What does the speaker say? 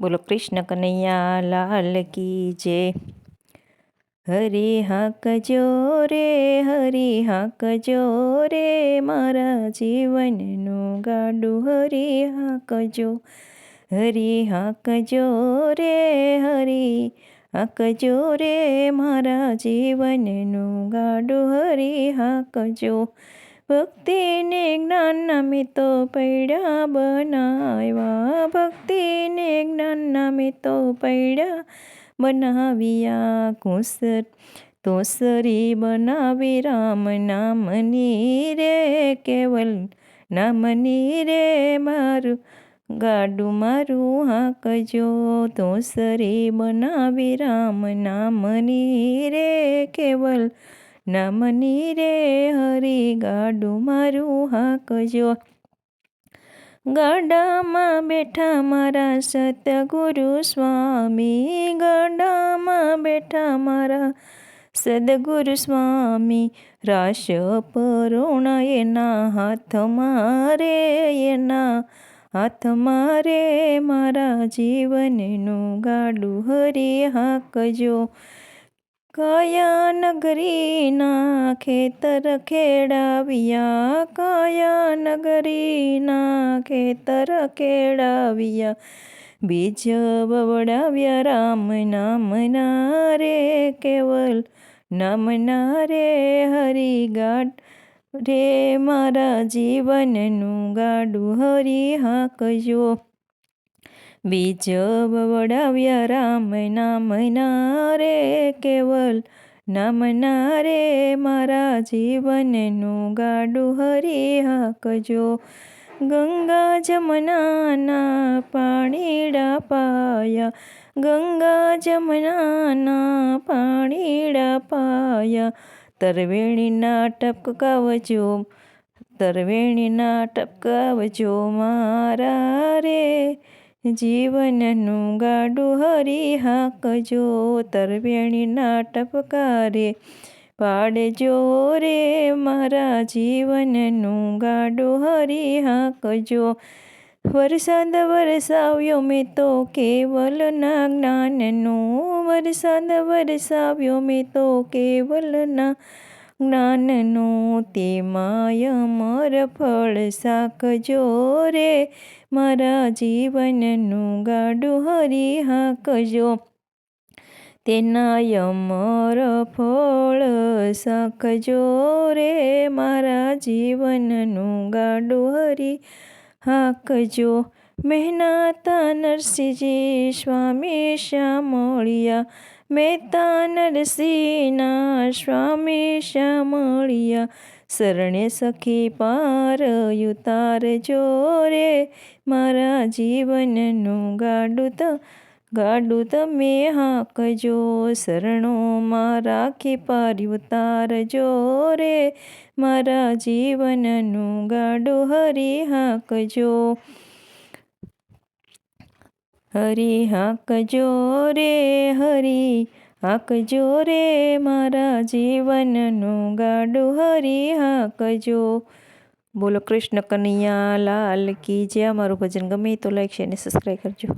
બોલો, કૃષ્ણ કનૈયા, લાલ કી જય. હરી હાકજો રે, હરી હાકજો રે, મારા જીવનનું ગાડું હરી હાકજો હરી હાકજો રે, હરી હાકજો રે, મારા જીવનનું ગાડું હરી હાકજો ભક્તિને જ્ઞાનના અમે તો પૈડા બનાવ્યા. ભક્તિને જ્ઞાનના મેં તો પૈડા બનાવ્યા કુસર. તોસરી બનાવી રામ નામની રે કેવલ નામની રે મારું ગાડું મારું હાકજો. તોસરી બનાવી રામ નામની રે કેવલ નામની રે હરી ગાડું મારું હાકજો. ગાડામાં બેઠા મારા સતગુરુ સ્વામી, ગાડામાં બેઠા મારા સદગુરુ સ્વામી રાશ પરુણ એના હાથમાં રે એના હાથમાં રે મારા જીવનનું ગાડું હરી હાકજો. કયા નગરીના ખેતર ખેડાવ્યા કયા નગરીના ખેતર ખેડાવ્યા. બીજ બવડાવ્યા રામ નામના રે કેવલ નામના રે હરી રે મારા જીવનનું ગાડું હરી હાકજો. બીજ વડાવ્યા રામ નામના રે કેવલ નામના રે મારા જીવનનું ગાડું હરી હાકજો. ગંગા જમનાના પાણીડા પાયા. ગંગા જમનાના પાણીડા પાયા. તરવેણીના ટપકાવજો તરવેણીના ટપકાવજો મારા રે. જીવનનું ગાડું હરી હાકજો તરવેણીના ટપકારે પાડજો રે મારા જીવનનું ગાડું હરી હાકજો વરસાદ વરસાવ્યો મેં તો કેવલના જ્ઞાનનું વરસાદ વરસાવ્યો મેં તો કેવલના જ્ઞાનનું તેમાં મર ફળ સાકજો રે. મારા જીવનનું ગાડું હરી હાકજો. તેના યમર ફળ સાકજો રે. મારા જીવનનું ગાડું હરી હાકજો. મહેનાતા નરસિંહજી સ્વામી શ્યામળિયા મહેતા નરસિંહના સ્વામી શ્યામળિયા શરણે સખી પાર ઉતાર જોરે. મારા જીવનનું ગાડું તો ગાડું તમે હાકજો શરણોમાં રાખી પાર તાર જોરે. મારા જીવનનું ગાડું હરી હાકજો. હરી હાકજો રે હરી હાકજો રે મારા જીવનનું ગાડું હરી હાકજો બોલો કૃષ્ણ કનૈયા લાલ કી જે અમારું ભજન ગમે તો લાઈક શેર અને સબસ્ક્રાઈબ કરજો.